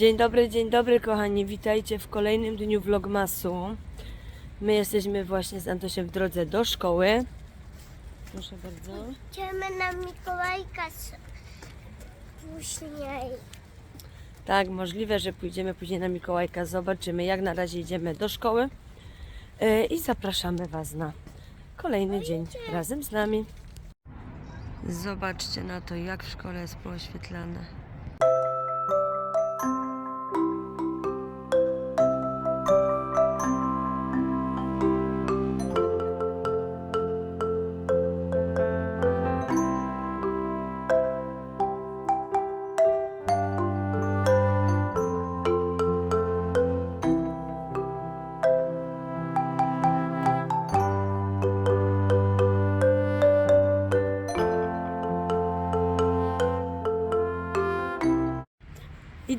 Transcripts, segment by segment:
Dzień dobry, dzień dobry kochani, witajcie w kolejnym dniu vlogmasu. My jesteśmy właśnie z Antosiem w drodze do szkoły. Proszę bardzo. Idziemy na Mikołajka później. Tak, możliwe, że pójdziemy później na Mikołajka, zobaczymy. Jak na razie idziemy do szkoły E, i zapraszamy Was na kolejny dzień razem z nami. Zobaczcie na to, jak w szkole jest pooświetlane.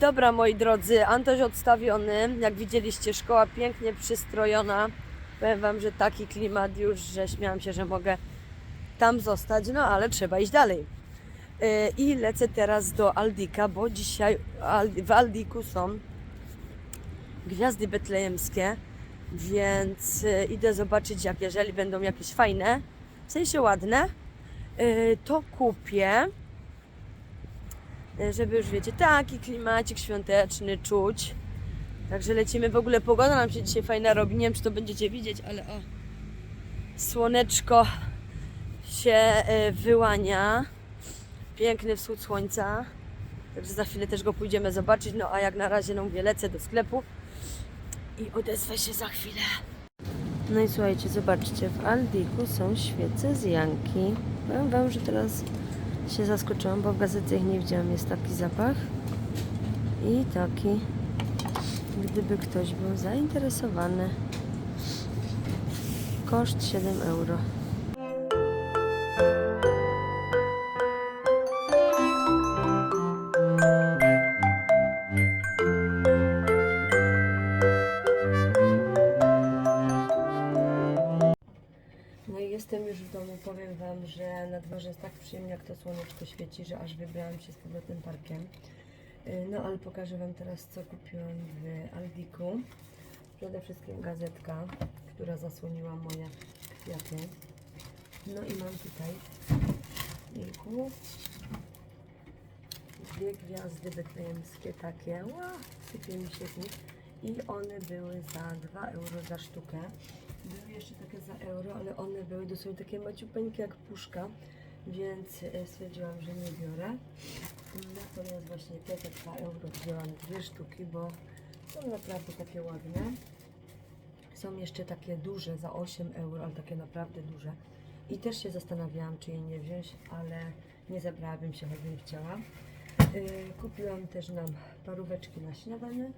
Dobra, moi drodzy, Antoś odstawiony. Jak widzieliście, szkoła pięknie przystrojona. Powiem Wam, że taki klimat już, że śmiałam się, że mogę tam zostać, no ale trzeba iść dalej. Yy, I lecę teraz do Aldika, bo dzisiaj w Aldiku są gwiazdy betlejemskie, więc yy, idę zobaczyć, jak jeżeli będą jakieś fajne, w sensie ładne, yy, to kupię żeby już wiecie, taki klimacik świąteczny czuć. Także lecimy. W ogóle pogoda nam się dzisiaj fajna robi. Nie wiem, czy to będziecie widzieć, ale o, słoneczko się e, wyłania. Piękny wschód słońca. Także za chwilę też go pójdziemy zobaczyć. No a jak na razie, no mówię, lecę do sklepu i odezwę się za chwilę. No i słuchajcie, zobaczcie, w Aldiku są świece z Janki. Powiem Wam, że teraz się zaskoczyłam, bo w gazecie ich nie widziałam. Jest taki zapach i taki, gdyby ktoś był zainteresowany. Koszt 7 euro. Tak przyjemnie, jak to słoneczko świeci, że aż wybrałam się z powrotem parkiem. Yy, No ale pokażę Wam teraz, co kupiłam w Aldiku. Przede wszystkim gazetka, która zasłoniła moje kwiaty. No i mam tutaj Jejku, dwie gwiazdy betlejemskie takie. Wow, sypie mi się z nich. I one były za 2 euro za sztukę. Były jeszcze takie za euro, ale one były dosłownie takie maciupeńkie jak puszka, więc e, stwierdziłam, że nie biorę. Natomiast właśnie te za 2 euro wzięłam dwie sztuki, bo są naprawdę takie ładne. Są jeszcze takie duże za 8 euro, ale takie naprawdę duże. I też się zastanawiałam, czy jej nie wziąć, ale nie zabrałabym się, choćbym chciała. Yy, kupiłam też nam paróweczki na śniadanie.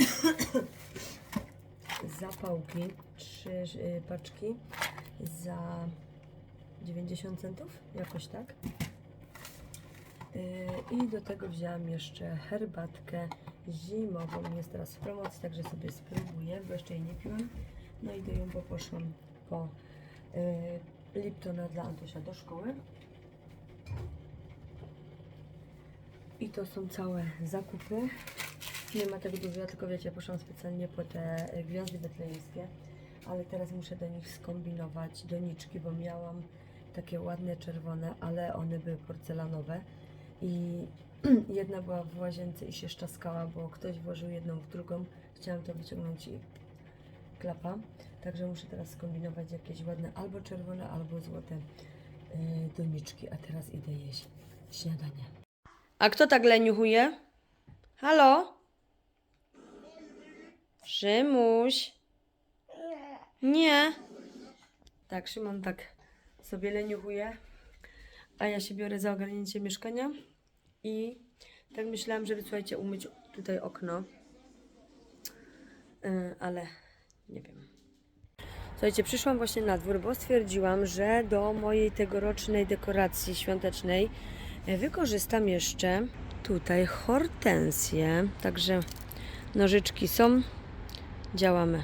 Zapałki, trzy y, paczki za 90 centów, jakoś tak. Yy, I do tego wzięłam jeszcze herbatkę zimową. Jest teraz w promocji, także sobie spróbuję, bo jeszcze jej nie piłam. No i do ją, bo poszłam po yy, Liptona dla Antosia do szkoły. I to są całe zakupy. Nie ma tak dużo, ja tylko wiecie, poszłam specjalnie po te e, gwiazdy betlejemskie, ale teraz muszę do nich skombinować doniczki, bo miałam takie ładne czerwone, ale one były porcelanowe i jedna była w łazience i się szczaskała, bo ktoś włożył jedną w drugą. Chciałam to wyciągnąć i klapa, także muszę teraz skombinować jakieś ładne albo czerwone, albo złote e, doniczki, a teraz idę jeść śniadanie. A kto tak leniuchuje? Halo? Szymuś. Nie. Tak, Szymon tak sobie leniuchuje, a ja się biorę za ogarnięcie mieszkania i tak myślałam, żeby słuchajcie, umyć tutaj okno, Yy, ale nie wiem. Słuchajcie, przyszłam właśnie na dwór, bo stwierdziłam, że do mojej tegorocznej dekoracji świątecznej e, wykorzystam jeszcze tutaj hortensję. Także nożyczki są, działamy.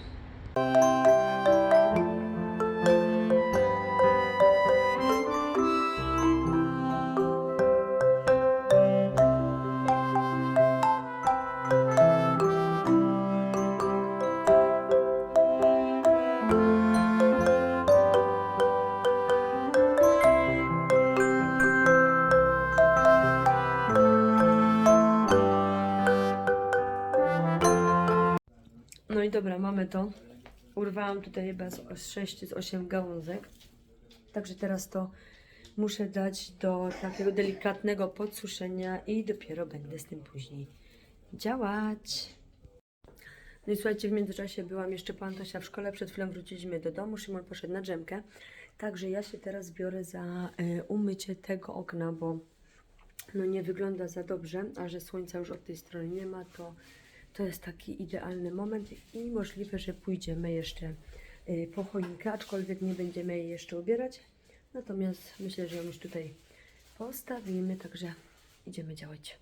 I dobra, mamy to. Urwałam tutaj chyba z z 6 z 8 gałązek. Także teraz to muszę dać do takiego delikatnego podsuszenia i dopiero będę z tym później działać. No i słuchajcie, w międzyczasie byłam jeszcze po Antosia w szkole, przed chwilą wróciliśmy do domu, Szymon poszedł na drzemkę. Także ja się teraz biorę za y, umycie tego okna, bo no nie wygląda za dobrze, a że słońca już od tej strony nie ma, to to jest taki idealny moment i możliwe, że pójdziemy jeszcze y, po choinkę, aczkolwiek nie będziemy jej jeszcze ubierać. Natomiast myślę, że ją już tutaj postawimy, także idziemy działać.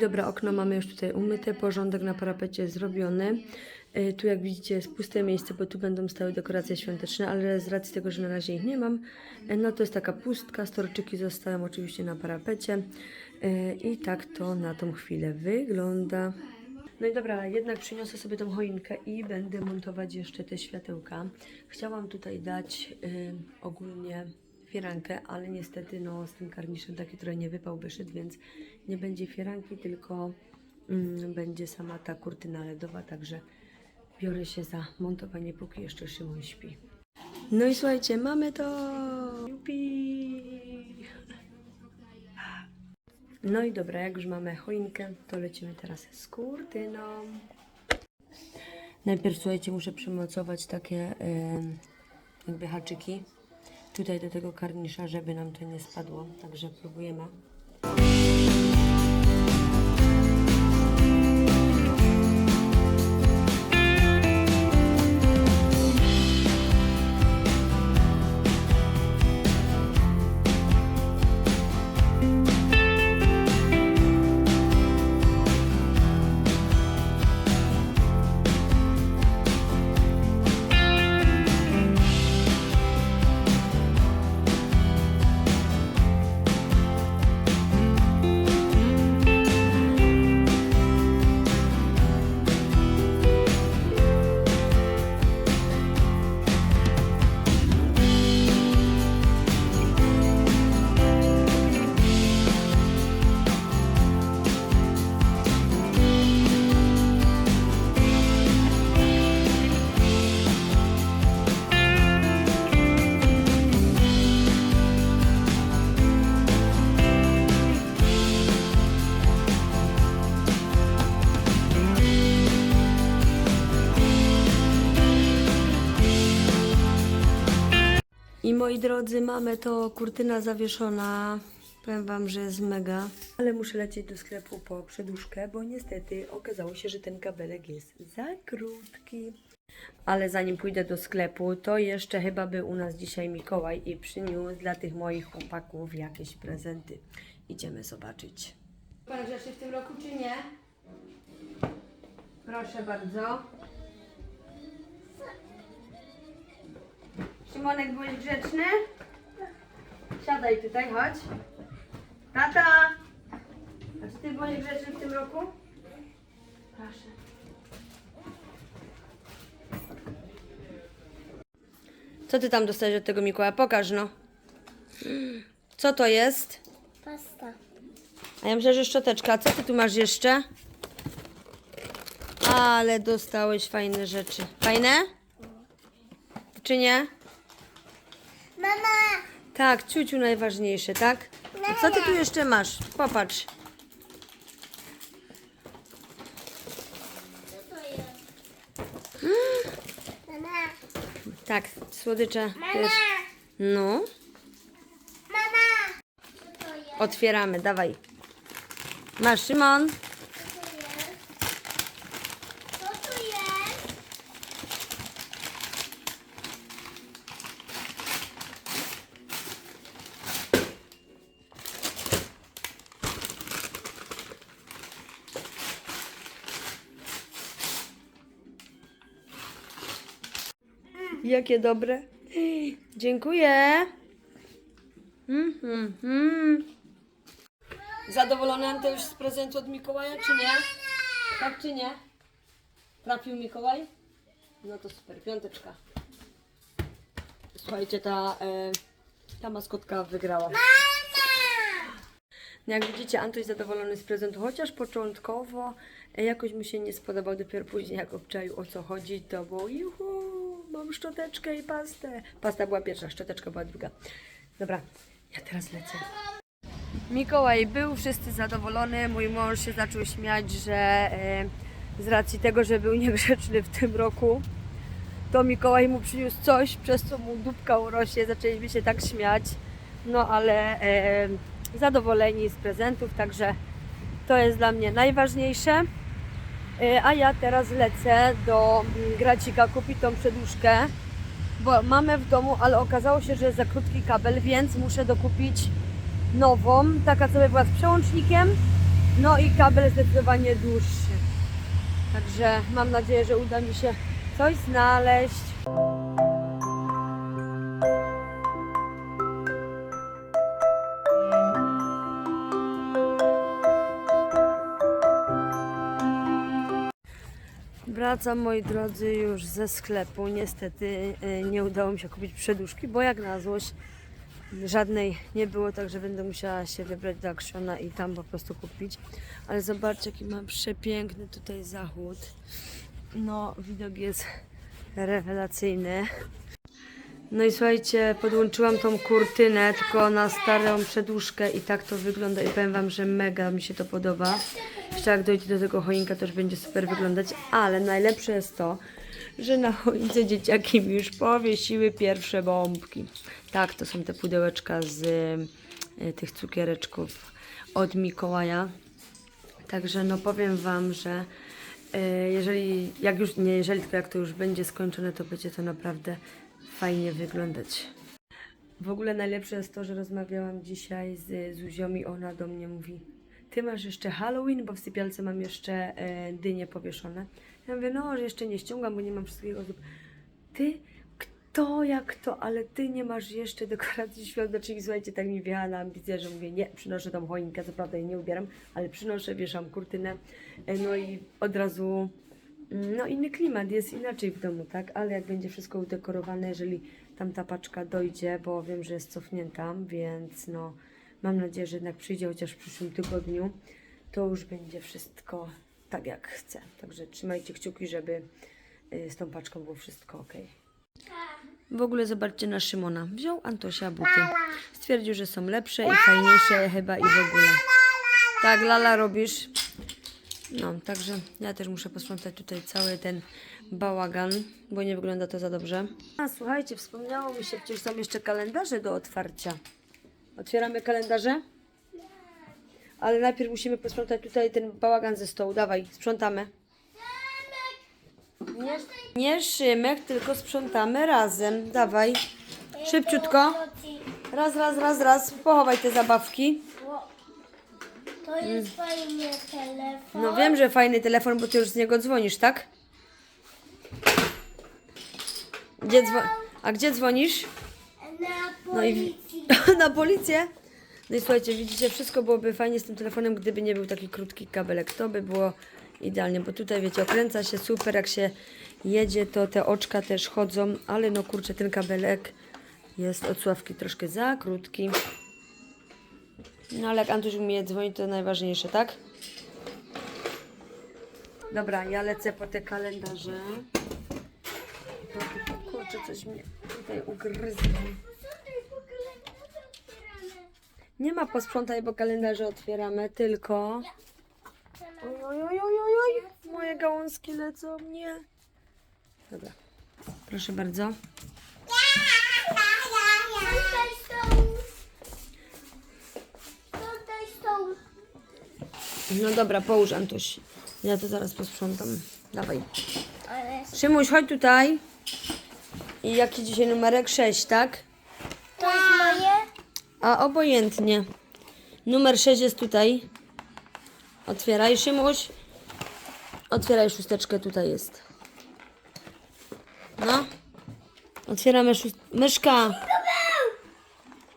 Dobra, okno mamy już tutaj umyte, porządek na parapecie zrobiony. Y, Tu jak widzicie jest puste miejsce, bo tu będą stały dekoracje świąteczne, ale z racji tego, że na razie ich nie mam, y, no to jest taka pustka, storczyki zostają oczywiście na parapecie Y, i tak to na tą chwilę wygląda. No i dobra, jednak przyniosę sobie tą choinkę i będę montować jeszcze te światełka. Chciałam tutaj dać y, ogólnie firankę, ale niestety no, z tym karniszem taki trochę nie wypał, wyszedł, więc nie będzie firanki, tylko mm, będzie sama ta kurtyna LEDowa, także biorę się za montowanie, póki jeszcze Szymon śpi. No i słuchajcie, mamy to! Jupi! No i dobra, jak już mamy choinkę, to lecimy teraz z kurtyną. Najpierw słuchajcie, muszę przymocować takie em, jakby haczyki tutaj do tego karnisza, żeby nam to nie spadło. Także próbujemy. I moi drodzy, mamy to kurtyna zawieszona. Powiem Wam, że jest mega. Ale muszę lecieć do sklepu po przeduszkę, bo niestety okazało się, że ten kabelek jest za krótki. Ale zanim pójdę do sklepu, to jeszcze chyba był u nas dzisiaj Mikołaj i przyniósł dla tych moich chłopaków jakieś prezenty. Idziemy zobaczyć. Pan grzeszy w tym roku, czy nie? Proszę bardzo. Szymonek, byłeś grzeczny? Siadaj tutaj, chodź. Tata! A czy ty byłeś grzeczny w tym roku? Proszę. Co ty tam dostajesz od tego Mikołaja? Pokaż no. Co to jest? Pasta. A ja myślę, że szczoteczka. Co ty tu masz jeszcze? Ale dostałeś fajne rzeczy. Fajne? Czy nie? Mama! Tak, ciuciu najważniejsze, tak? A co ty tu jeszcze masz? Popatrz. Co to jest? Mama! Tak, słodycze Mama! No, Mama! Co to jest? otwieramy, dawaj. Masz, Szymon. Co to jest? Co to jest? Jakie dobre. Dziękuję. Mhm, mhm. Zadowolony Anteusz z prezentu od Mikołaja, czy nie? Tak czy nie? Trafił Mikołaj? No to super, piąteczka. Słuchajcie, ta, e, ta maskotka wygrała. No Jak widzicie, Antoś zadowolony z prezentu, chociaż początkowo e, jakoś mu się nie spodobał, dopiero później jak obczaił o co chodzi, to było juhu, mam szczoteczkę i pastę. Pasta była pierwsza, szczoteczka była druga. Dobra, ja teraz lecę. Mikołaj był, wszyscy zadowolony, mój mąż się zaczął śmiać, że e, z racji tego, że był niegrzeczny w tym roku, to Mikołaj mu przyniósł coś, przez co mu dupka urośnie, zaczęliśmy się tak śmiać. No ale e, zadowoleni z prezentów, także to jest dla mnie najważniejsze. E, a ja teraz lecę do mm, Gracika kupić tą przedłużkę, bo mamy w domu, ale okazało się, że jest za krótki kabel, więc muszę dokupić nową, taka co by była z przełącznikiem, no i kabel zdecydowanie dłuższy. Także mam nadzieję, że uda mi się coś znaleźć. Wracam moi drodzy już ze sklepu. Niestety e, nie udało mi się kupić przeduszki, bo jak na złość żadnej nie było, także będę musiała się wybrać do Actiona i tam po prostu kupić. Ale zobaczcie jaki mam przepiękny tutaj zachód. No widok jest rewelacyjny. No i słuchajcie, podłączyłam tą kurtynę tylko na starą przedłużkę i tak to wygląda i powiem Wam, że mega mi się to podoba. Jeszcze jak dojdzie do tego choinka, to już będzie super wyglądać, ale najlepsze jest to, że na choince dzieciaki mi już powiesiły pierwsze bombki. Tak, to są te pudełeczka z y, tych cukiereczków od Mikołaja. Także no powiem Wam, że y, jeżeli, jak już, nie jeżeli, tylko jak to już będzie skończone, to będzie to naprawdę fajnie wyglądać. W ogóle najlepsze jest to, że rozmawiałam dzisiaj z Zuzią i ona do mnie mówi Ty masz jeszcze Halloween, bo w sypialce mam jeszcze e, dynie powieszone. Ja mówię, no, że jeszcze nie ściągam, bo nie mam wszystkich osób. Ty? Kto jak to? Ale ty nie masz jeszcze dekoracji świątecznych. Słuchajcie, tak mi wjechała na że mówię, nie, przynoszę tą choinkę, co prawda jej nie ubieram, ale przynoszę, wieszam kurtynę. E, No i od razu no inny klimat, jest inaczej w domu, tak? Ale jak będzie wszystko udekorowane, jeżeli tam ta paczka dojdzie, bo wiem, że jest cofnięta, więc no mam nadzieję, że jednak przyjdzie chociaż w przyszłym tygodniu, to już będzie wszystko tak jak chcę. Także trzymajcie kciuki, żeby y, z tą paczką było wszystko ok. W ogóle zobaczcie na Szymona. Wziął Antosia buty. Stwierdził, że są lepsze i fajniejsze chyba i w ogóle. Tak, Lala robisz. No, także ja też muszę posprzątać tutaj cały ten bałagan, bo nie wygląda to za dobrze. A słuchajcie, wspomniało mi się, przecież są jeszcze kalendarze do otwarcia. Otwieramy kalendarze? Ale najpierw musimy posprzątać tutaj ten bałagan ze stołu. Dawaj, sprzątamy. Nie, nie Szymek, tylko sprzątamy razem. Dawaj. Szybciutko. Raz, raz, raz, raz. Pochowaj te zabawki. To jest fajny telefon. No wiem, że fajny telefon, bo ty już z niego dzwonisz, tak? Gdzie dzwo- A gdzie dzwonisz? Na No i policji. na policję. No i słuchajcie, widzicie, wszystko byłoby fajnie z tym telefonem, gdyby nie był taki krótki kabelek. To by było idealnie, bo tutaj wiecie, okręca się super, jak się jedzie, to te oczka też chodzą, ale no kurczę, ten kabelek jest od sławki troszkę za krótki. No ale jak Antuś umie dzwonić, to najważniejsze, tak? Dobra, ja lecę po te kalendarze. Kurczę, coś mnie tutaj ugryzło. Nie ma posprzątaj, bo kalendarze otwieramy, tylko... Oj, oj, oj, oj, oj, oj, moje gałązki lecą, nie. Dobra, Proszę bardzo. No dobra, połóż Antoś. Ja to zaraz posprzątam. Dawaj. Ale... Szymuś, chodź tutaj. I jaki dzisiaj numerek? 6, tak? To jest moje? A obojętnie. Numer 6 jest tutaj. Otwieraj, Szymuś. Otwieraj szósteczkę, tutaj jest. No. Otwieramy szósteczkę. Myszka!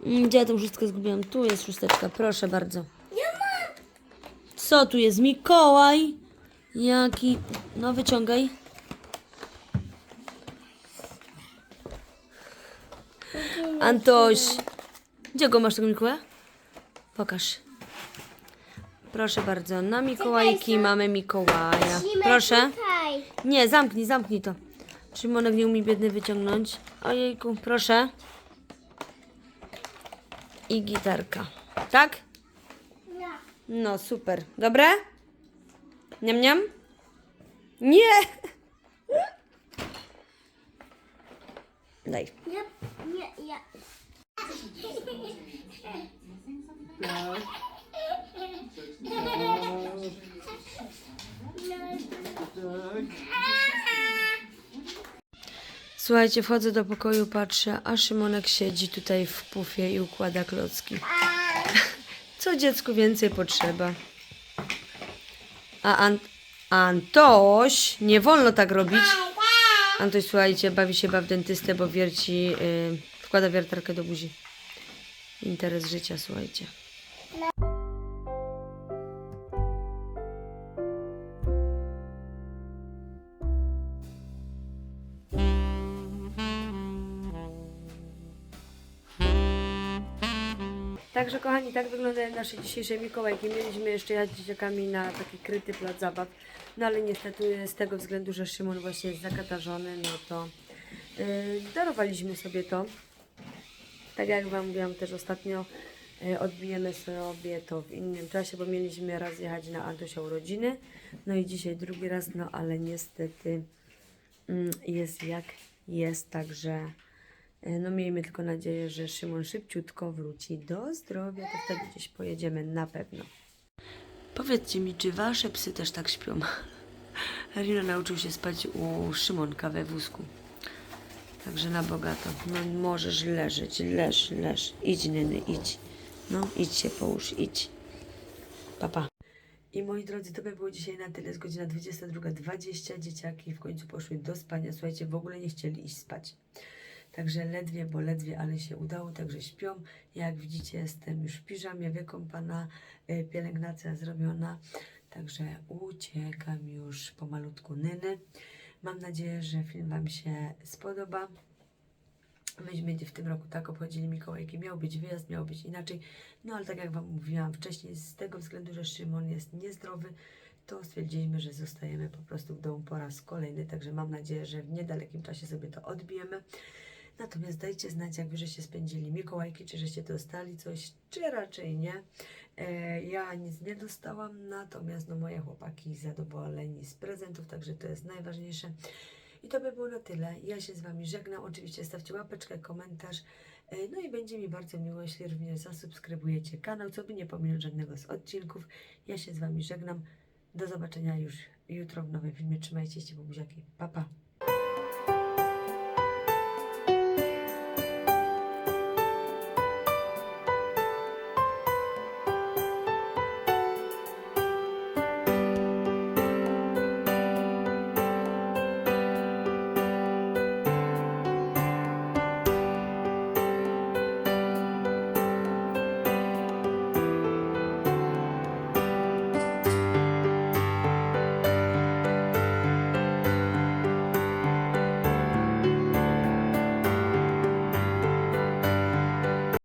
Mm, Gdzie ja tą szóstkę zgubiłam? Tu jest szósteczka, proszę bardzo. Co tu jest? Mikołaj? Jaki? No wyciągaj. Antoś. Gdzie go masz tego Mikołaja? Pokaż. Proszę bardzo, na Mikołajki mamy Mikołaja. Proszę. Nie, zamknij, zamknij to. Szymonek nie umie biedny wyciągnąć. Ojejku, proszę. I gitarka. Tak? No, super. Dobre? Niam, niam? Nie! Daj. Nie, nie, ja. Słuchajcie, wchodzę do pokoju, patrzę, a Szymonek siedzi tutaj w pufie i układa klocki. Co dziecku więcej potrzeba? A Ant Antoś, nie wolno tak robić. Antoś, słuchajcie, bawi się baw dentystę, bo wierci, yy, wkłada wiertarkę do buzi. Interes życia, słuchajcie. Także kochani, tak wyglądają nasze dzisiejsze Mikołajki. Mieliśmy jeszcze jechać dzieciakami na taki kryty plac zabaw, no ale niestety z tego względu, że Szymon właśnie jest zakatarzony, no to yy, darowaliśmy sobie to. Tak jak Wam mówiłam też ostatnio, yy, odbijemy sobie to w innym czasie, bo mieliśmy raz jechać na Antosia urodziny, no i dzisiaj drugi raz, no ale niestety mm, jest jak jest, także no miejmy tylko nadzieję, że Szymon szybciutko wróci do zdrowia, to wtedy gdzieś pojedziemy na pewno. Powiedzcie mi, czy wasze psy też tak śpią? Rino nauczył się spać u Szymonka we wózku. Także na bogato. No możesz leżeć, leż, leż. Idź, Nyny, idź. No, idź się połóż, idź. Papa. I moi drodzy, to by było dzisiaj na tyle. Jest godzina 22.20. Dzieciaki w końcu poszły do spania. Słuchajcie, w ogóle nie chcieli iść spać. Także ledwie, bo ledwie, ale się udało, także śpią. Jak widzicie, jestem już w piżamie, wykąpana, y, pielęgnacja zrobiona. Także uciekam już pomalutku Nyny. Mam nadzieję, że film Wam się spodoba. Myśmy w tym roku tak obchodzili Mikołajki. Miał być wyjazd, miał być inaczej. No ale tak jak Wam mówiłam wcześniej, z tego względu, że Szymon jest niezdrowy, to stwierdziliśmy, że zostajemy po prostu w domu po raz kolejny. Także mam nadzieję, że w niedalekim czasie sobie to odbijemy. Natomiast dajcie znać, jak wy żeście spędzili Mikołajki, czy żeście dostali coś, czy raczej nie. E, ja nic nie dostałam, natomiast no, moje chłopaki zadowoleni z prezentów, także to jest najważniejsze. I to by było na tyle. Ja się z Wami żegnam. Oczywiście stawcie łapeczkę, komentarz. E, No i będzie mi bardzo miło, jeśli również zasubskrybujecie kanał, co by nie pominąć żadnego z odcinków. Ja się z Wami żegnam. Do zobaczenia już jutro w nowym filmie. Trzymajcie się, buziaki. Pa, pa.